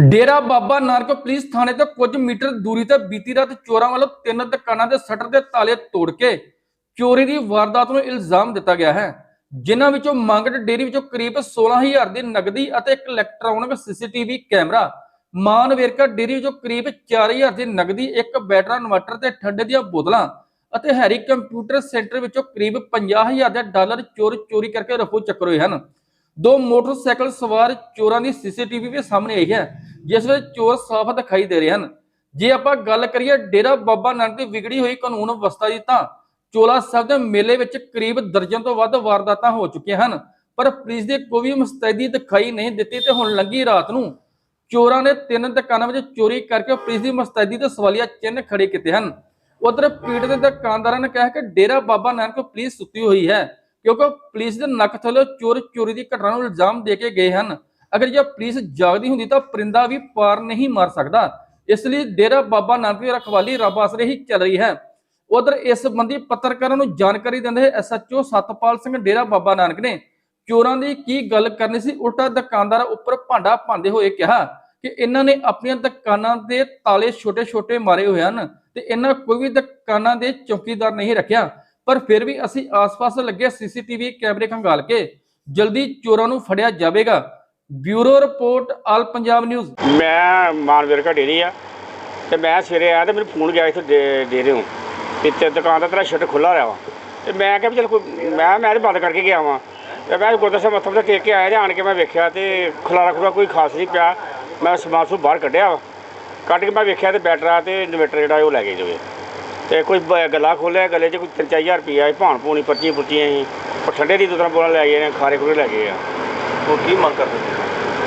ਡੇਰਾ Baba Nanak police ਥਾਣੇ ਤੋਂ ਕੁਝ ਮੀਟਰ ਦੂਰੀ ਤੇ ਬੀਤੀ ਰਾਤ ਚੋਰਾਂ ਵੱਲੋਂ ਤਿੰਨ ਦੁਕਾਨਾਂ ਦੇ ਸ਼ਟਰ ਦੇ ਤਾਲੇ ਤੋੜ ਕੇ ਚੋਰੀ ਦੀ ਵਾਰਦਾਤ ਨੂੰ ਇਲਜ਼ਾਮ ਦਿੱਤਾ ਗਿਆ ਹੈ, ਜਿਨ੍ਹਾਂ ਵਿੱਚੋਂ ਮੰਗਟ ਡੇਰੀ ਵਿੱਚੋਂ ਕਰੀਬ 16000 ਦੀ ਨਗਦੀ ਅਤੇ ਇੱਕ electronic CCTV camera Manverka dairy ਵਿੱਚੋਂ ਕਰੀਬ 4000 ਦੀ ਨਗਦੀ, ਇੱਕ ਬੈਟਰਾ ਇਨਵਰਟਰ ਤੇ ਠੰਡੇ ਦੀਆਂ ਬੋਤਲਾਂ ਅਤੇ ਹੈਰੀ ਕੰਪਿਊਟਰ ਸੈਂਟਰ ਵਿੱਚੋਂ ਕਰੀਬ 50000 ਦੇ ਡਾਲਰ ਚੋਰ ਚੋਰੀ ਕਰਕੇ ਰਫੂ ਚੱਕਰ ਹੋਏ ਹਨ। ਦੋ ਮੋਟਰਸਾਈਕਲ ਸਵਾਰ ਚੋਰਾਂ ਦੀ ਸੀਸੀਟੀਵੀ ਵੀ ਸਾਹਮਣੇ ਆਈ ਹੈ ਜਿਸ ਵਿੱਚ ਚੋਰ ਸਾਫ਼ ਦਿਖਾਈ ਦੇ ਰਹੇ ਹਨ। ਜੇ ਆਪਾਂ ਗੱਲ ਕਰੀਏ ਡੇਰਾ ਬਾਬਾ ਨਾਨਕ ਦੀ ਵਿਗੜੀ ਹੋਈ ਕਾਨੂੰਨ ਅਵਸਥਾ ਦੀ ਤਾਂ ਚੋਲਾ ਸਾਹਿਬ ਦੇ ਮੇਲੇ ਵਿੱਚ ਕਰੀਬ ਦਰਜਨ ਤੋਂ ਵੱਧ ਵਾਰਦਾਤਾਂ ਹੋ ਚੁੱਕੀਆਂ ਹਨ। ਪਰ ਪੁਲਿਸ ਦੀ ਕੋਈ ਵੀ ਮੁਸਤੈਦੀ ਦਿਖਾਈ ਨਹੀਂ ਦਿੱਤੀ ਤੇ ਹੁਣ ਲੰਗੀ ਰਾਤ ਨੂੰ ਚੋਰਾਂ ਨੇ ਤਿੰਨ ਦੁਕਾਨਾਂ ਵਿੱਚ ਚੋਰੀ ਕਰਕੇ ਪੁਲਿਸ ਦੀ ਮੁਸਤੈਦੀ ਤੇ ਸਵਾਲੀਆ ਚਿੰਨ੍ਹ ਖੜੇ ਕੀਤੇ ਹਨ। ਉਧਰ ਪੀੜਤ ਦੇ ਦੁਕਾਨਦਾਰਾਂ ਨੇ ਕਿਹਾ ਕਿ ਡੇਰਾ ਬਾਬਾ ਨਾਨਕ ਪੁਲਿਸ ਸੁੱਤੀ ਹੋਈ ਹੈ ਕਿਉਂਕਿ ਪੁਲਿਸ ਦੇ ਨੱਕ ਥੱਲੇ ਚੋਰ ਚੋਰੀ ਦੀ ਘਟਨਾ ਨੂੰ ਇਲਜ਼ਾਮ ਦੇ ਕੇ ਗਏ ਹਨ। ਅਗਰ ਜੇ ਪੁਲਿਸ ਜਾਗਦੀ ਹੁੰਦੀ ਤਾਂ ਪਰਿੰਦਾ ਵੀ ਪਾਰ ਨਹੀਂ ਮਾਰ ਸਕਦਾ। ਇਸ ਲਈ ਡੇਰਾ ਬਾਬਾ ਨਾਨਕ ਦੀ ਰਖਵਾਲੀ ਰੱਬ ਆਸਰੇ ਹੀ ਚੱਲ ਰਹੀ ਹੈ। ਉਧਰ ਇਸ ਸੰਬੰਧੀ ਪੱਤਰਕਾਰਾਂ ਨੂੰ ਜਾਣਕਾਰੀ ਦਿੰਦੇ ਐਸਐਚਓ ਸਤਪਾਲ ਸਿੰਘ ਡੇਰਾ ਬਾਬਾ ਨਾਨਕ ਨੇ ਚੋਰਾਂ ਦੀ ਕੀ ਗੱਲ ਕਰਨੀ ਸੀ ਉਲਟਾ ਦੁਕਾਨਦਾਰਾਂ ਉੱਪਰ ਭਾਂਡਾ ਪਾਉਂਦੇ ਹੋਏ ਕਿਹਾ ਕਿ ਇਹਨਾਂ ਨੇ ਆਪਣੀਆਂ ਦੁਕਾਨਾਂ ਦੇ ਤਾਲੇ ਛੋਟੇ-ਛੋਟੇ ਮਾਰੇ ਹੋਏ ਹਨ ਤੇ ਇਹਨਾਂ ਕੋਈ ਵੀ ਦੁਕਾਨਾਂ ਦੇ ਚੌਕੀਦਾਰ ਨਹੀਂ ਰੱਖਿਆ। ਪਰ ਫਿਰ ਵੀ ਅਸੀਂ ਆਸ-ਪਾਸ ਲੱਗੇ ਸੀਸੀਟੀਵੀ ਕੈਮਰੇ ਖੰਗਾਲ ਕੇ ਜਲਦੀ ਚੋਰਾਂ ਨੂੰ ਫੜਿਆ ਜਾਵੇਗਾ। Bureau report, all Punjab news. ਮੈਂ ਮਾਨਵੀਰ ਘਾ ਡੇਰੀ ਆ, ਤੇ ਮੈਂ ਸਵੇਰੇ ਆਇਆ ਤੇ ਮੈਨੂੰ ਫੋਨ ਗਿਆ ਇੱਥੇ ਦੇ ਦੇ ਰਹੇ ਹੋ। ਤੇ ਦੁਕਾਨ ਦਾ ਤੇਰਾ ਸ਼ਟਰ ਖੁੱਲਾ ਰਿਹਾ ਵਾ। ਤੇ ਮੈਂ ਕਿਹਾ ਵੀ ਚਲ ਕੋਈ ਮੈਂ ਮੈਂ ਬੰਦ ਕਰਕੇ ਗਿਆ ਵਾਂ। ਤੇ ਮੈਂ ਗੁਰਦੁਆਰਾ ਮੱਥਾ ਮੁੱਥਾ ਟੇਕ ਕੇ ਆਇਆ ਤੇ ਆਣ ਕੇ ਮੈਂ ਵੇਖਿਆ ਤੇ ਖਲਾਰਾ ਖੁਰਾ ਕੋਈ ਖਾਸ ਨਹੀਂ ਪਿਆ। ਮੈਂ ਸਮਾਨ ਸੂ ਬਾਹਰ ਕੱਢਿਆ ਵਾ। ਕੱਢ ਕੇ ਮੈਂ ਵੇਖਿਆ ਤੇ ਬੈਟਰਾ ਤੇ ਇਨਵੇਟਰ ਜਿਹੜਾ ਉਹ ਲੈ ਗਏ ਜਵੇ ਤੇ ਕੋਈ ਬ- ਗਲਾ ਖੋਲਿਆ ਗਲੇ 'ਚ ਕੋਈ ਤਿੰਨ ਚਾਰ ਹਜ਼ਾਰ ਰੁਪਈਆ ਸੀ ਭਾਣ ਪੂਣੀ ਪਰਚੀਆਂ ਪੁੱਟੀਆਂ ਸੀ ਉਹ ਠੰਡੇ ਦੀ ਦੁਕਾਨ ਬੋਲਾਂ ਲੈ ਗਏ ਨੇ ਖਾਰੇ ਖੁਰੇ ਲੈ ਗਏ ਆ। ਉਹ ਕੀ ਮੰਗ ਕਰਦੇ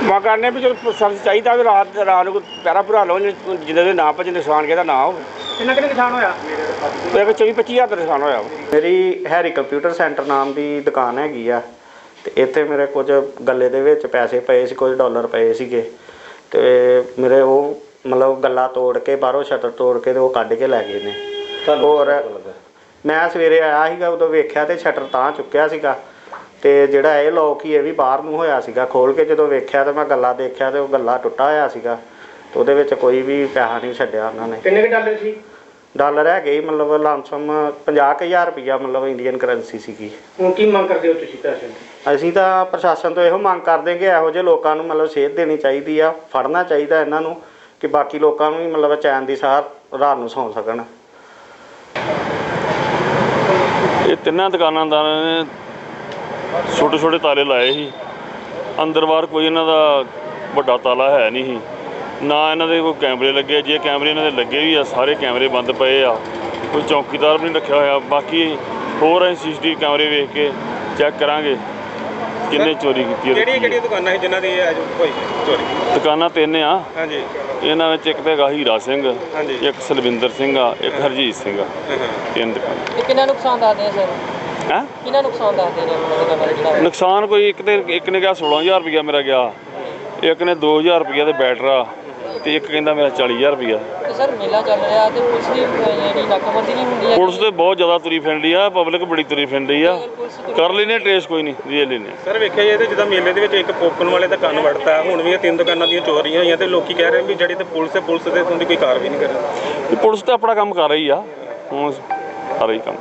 ਮੈਂ ਕਰਨੇ ਵੀ ਚਲੋ ਸਬਜ਼ੀ ਚਾਹੀਦਾ ਵੀ ਰਾਤ ਰਾਤ ਨੂੰ ਕੋਈ ਪੈਰਾ ਭਰਾ ਲਓ ਜਿਹਦੇ ਦੇ ਨਾਂ ਭਜ ਨਿਸ਼ਾਨ ਕਿਹਦਾ ਨਾ ਹੋਵੇ। ਕਿੰਨਾ ਕਿੰਨਾ ਨੁਕਸਾਨ ਹੋਇਆ? ਤੇ 24 25000 ਦਾ ਨਿਸ਼ਾਨ ਹੋਇਆ ਵਾ। ਮੇਰੀ ਹੈਰੀ ਕੰਪਿਊਟਰ ਸੈਂਟਰ ਨਾਮ ਦੀ ਦੁਕਾਨ ਹੈਗੀ ਆ ਤੇ ਇੱਥੇ ਮੇਰੇ ਕੁਝ ਗੱਲੇ ਦੇ ਵਿੱਚ ਪੈਸੇ ਪਏ ਸੀ ਕੁਝ ਡਾਲਰ ਪਏ ਸੀਗੇ। ਤੇ ਮੇਰੇ ਉਹ ਮਤਲਬ ਗੱਲਾ ਤੋੜ ਕੇ ਬਾਹਰੋਂ ਸ਼ਟਰ ਤੋੜ ਕੇ ਤੇ ਉਹ ਕੱਢ ਕੇ ਲੈ ਗਏ ਨੇ। ਹੋਰ ਮੈਂ ਸਵੇਰੇ ਆਇਆ ਸੀਗਾ ਉਦੋਂ ਵੇਖਿਆ ਤੇ ਸ਼ਟਰ ਤਾਂ ਚੁੱਕਿਆ ਸੀਗਾ। ਤੇ ਜਿਹੜਾ ਇਹ ਲੋਕ ਹੀ ਇਹ ਵੀ ਬਾਹਰ ਨੂੰ ਹੋਇਆ ਸੀਗਾ ਖੋਲ ਕੇ ਜਦੋਂ ਵੇਖਿਆ ਤੇ ਮੈਂ ਗੱਲਾ ਦੇਖਿਆ ਤੇ ਉਹ ਗੱਲਾ ਟੁੱਟਾ ਹੋਇਆ ਸੀਗਾ ਤੇ ਉਹਦੇ ਵਿੱਚ ਕੋਈ ਵੀ ਪੈਸਾ ਨਹੀਂ ਛੱਡਿਆ ਉਹਨਾਂ ਨੇ। ਕਿੰਨੇ ਕੁ ਡਾਲਰ ਸੀ? ਡਾਲਰ ਹੈਗੇ ਸੀ ਮਤਲਬ ਲਾਂਸਮ 50000 ਰੁਪਈਆ ਮਤਲਬ ਇੰਡੀਅਨ ਕਰੰਸੀ ਸੀਗੀ। ਹੁਣ ਕੀ ਮੰਗ ਕਰਦੇ ਹੋ ਤੁਸੀਂ ਪੈਸੇ ਦੀ? ਅਸੀਂ ਤਾਂ ਪ੍ਰਸ਼ਾਸਨ ਤੋਂ ਇਹੋ ਮੰਗ ਕਰਦੇ ਹਾਂ ਕਿ ਇਹੋ ਜਿਹੇ ਲੋਕਾਂ ਨੂੰ ਮਤਲਬ ਸੇਧ ਦੇਣੀ ਚਾਹੀਦੀ ਆ ਫੜਨਾ ਚਾਹੀਦਾ ਇਹਨਾਂ ਨੂੰ ਕਿ ਬਾਕੀ ਲੋਕਾਂ ਨੂੰ ਵੀ ਮਤਲਬ ਚੈਨ ਦੀ ਸਾਹ ਰਾਤ ਨੂੰ ਸੌਂ ਸਕਣ। ਇਹ ਤਿੰਨਾਂ ਦੁਕਾਨਾਂਦਾਰਾਂ ਨੇ ਛੋਟੇ ਛੋਟੇ ਤਾਲੇ ਲਾਏ ਸੀ। ਅੰਦਰ ਬਾਹਰ ਕੋਈ ਇਹਨਾਂ ਦਾ ਵੱਡਾ ਤਾਲਾ ਹੈ ਨਹੀਂ ਸੀ। ਨਾ ਇਹਨਾਂ ਦੇ ਕੋਈ ਕੈਮਰੇ ਲੱਗੇ ਜੇ ਕੈਮਰੇ ਇਹਨਾਂ ਦੇ ਲੱਗੇ ਵੀ ਆ ਸਾਰੇ ਕੈਮਰੇ ਬੰਦ ਪਏ ਆ। ਕੋਈ ਚੌਕੀਦਾਰ ਵੀ ਨਹੀਂ ਰੱਖਿਆ ਹੋਇਆ। ਬਾਕੀ ਹੋਰ ਅਸੀਂ ਸੀਸੀਟੀਵੀ ਕੈਮਰੇ ਵੇਖ ਕੇ ਚੈੱਕ ਕਰਾਂਗੇ ਕਿੰਨੇ ਚੋਰੀ ਕੀਤੀ ਹੈ ਕਿਹੜੀਆਂ ਕਿਹੜੀਆਂ ਦੁਕਾਨਾਂ ਸੀ ਜਿਨ੍ਹਾਂ ਦੀ ਇਹ ਅੱਜ ਹੋਈ ਚੋਰੀ? ਦੁਕਾਨਾਂ ਤਿੰਨ ਆ। ਹਾਂਜੀ। ਇਹਨਾਂ ਵਿੱਚ ਇੱਕ ਤਾਂ ਹੈਗਾ ਹੀਰਾ ਸਿੰਘ ਹਾਂਜੀ। ਇੱਕ ਸਲਵਿੰਦਰ ਸਿੰਘ ਆ ਇੱਕ ਹਰਜੀਤ ਸਿੰਘ ਆ। ਤਿੰਨ ਦੁਕਾਨਾਂ। ਇਹ ਕਿੰਨਾ ਨੁਕਸਾਨ ਦੱਸਦੇ ਆ ਸਰ? ਹੈ? ਕਿੰਨਾ ਨੁਕਸਾਨ ਦੱਸਦੇ ਨੇ ਆਪਣਾ ਦੁਕਾਨਾਂ ਦਾ ਜਿਹੜਾ ਨੁਕਸਾਨ ਕੋਈ ਇੱਕ ਤੇ ਇੱਕ ਨੇ ਕਿਹਾ 16000 ਰੁਪਇਆ ਮੇਰਾ ਗਿਆ ਇੱਕ ਨੇ 2000 ਰੁਪਇਆ ਤੇ ਬੈਟਰਾ ਤੇ ਇੱਕ ਕਹਿੰਦਾ ਮੇਰਾ 40000 ਰੁਪਇਆ। ਤੇ ਸਰ ਮੇਲਾ ਚੱਲ ਰਿਹਾ ਤੇ ਪੁਲਿਸ ਦੀ ਜਿਹੜੀ ਨਾਕਾਬੰਦੀ ਨਹੀਂ ਹੁੰਦੀ ਹੈ। ਪੁਲਿਸ ਤੇ ਬਹੁਤ ਜ਼ਿਆਦਾ ਤੁਰੀ ਫਿਰਦੀ ਆ ਪਬਲਿਕ ਬੜੀ ਤੁਰੀ ਫਿਰਦੀ ਆ। ਕਰ ਲੈਨੇ ਟ੍ਰੇਸ ਕੋਈ ਨਹੀਂ ਰੀਅਲ ਲੈਨੇ ਸਰ ਵੇਖਿਆ ਜਾਏ ਤੇ ਜਿੱਦਾਂ ਮੇਲੇ ਦੇ ਵਿੱਚ ਇੱਕ ਪੋਕਣ ਵਾਲੇ ਦਾ ਕੰਨ ਵੜਤਾ ਹੁਣ ਵੀ ਇਹ ਤਿੰਨ ਦੁਕਾਨਾਂ ਦੀਆਂ ਚੋਰੀਆਂ ਹੋਈਆਂ ਤੇ ਲੋਕੀ ਕਹਿ ਰਹੇ ਵੀ ਜਿਹੜੀ ਤੇ ਪੁਲਿਸ ਹੈ ਪੁਲਿਸ ਦੇ ਸੰਦੀ ਕੋਈ ਕਾਰਵਾਈ ਨਹੀਂ ਕਰ ਰਹੀ। ਪੁਲਿਸ ਤੇ ਆਪਣਾ ਕੰਮ ਕਰ ਰਹੀ ਆ ਹੁਣ ਕਰ ਰਹੀ ਕੰਮ।